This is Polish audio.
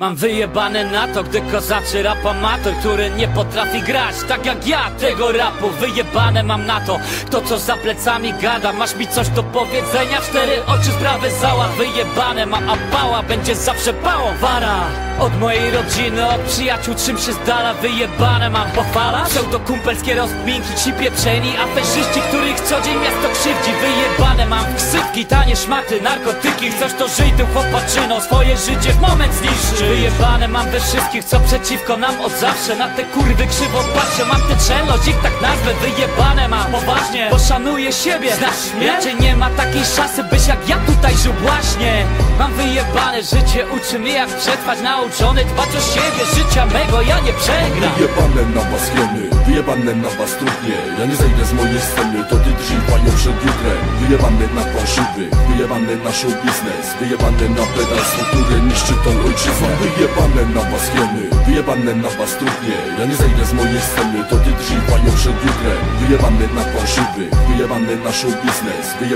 Mam wyjebane na to, gdy kozaczy rap amator Który nie potrafi grać. Tak jak ja tego rapu Wyjebane mam na to, kto co za plecami gada Masz mi coś do powiedzenia, cztery oczy sprawy zała Wyjebane mam, a pała będzie zawsze pałą od mojej rodziny, od przyjaciół czym się z dala Wyjebane mam pochwala. Pseudokumpelskie rozkminki, ci pieprzeni Aferzyści, których co dzień miasto krzywdzi Wyjebane mam ksywki, tanie szmaty, narkotyki. Chcesz to żyj tym chłopaczyną, swoje życie w moment zniszczy Wyjebane mam we wszystkich, co przeciwko nam od zawsze. Na te kurwy krzywo patrzę, mam tę czelność, ich tak nazwę Wyjebane mam, poważnie, poszanuję siebie Znasz mnie? Raczej nie ma takiej szansy, byś jak ja tutaj żył właśnie Mam wyjebane życie, uczy mnie jak przetrwać. Nauczony dbać o siebie, życia mego ja nie przegram. Wyjebane na was hieny, wyjebane na was trudnie. Ja nie zejdę z mojej sceny, to ty drzyj panią przed jutrem. Wyjebane na fałszywy, wyjebane na show biznes. Wyjebane na pedalstwo, które niszczy tą ojczyznę Wyjebane na was hieny, wyjebane na was trudnie. Ja nie zejdę z mojej sceny, to ty drzyj panią przed jutrem. Wyjebane na fałszywy, wyjebane na show biznes. Wyjebane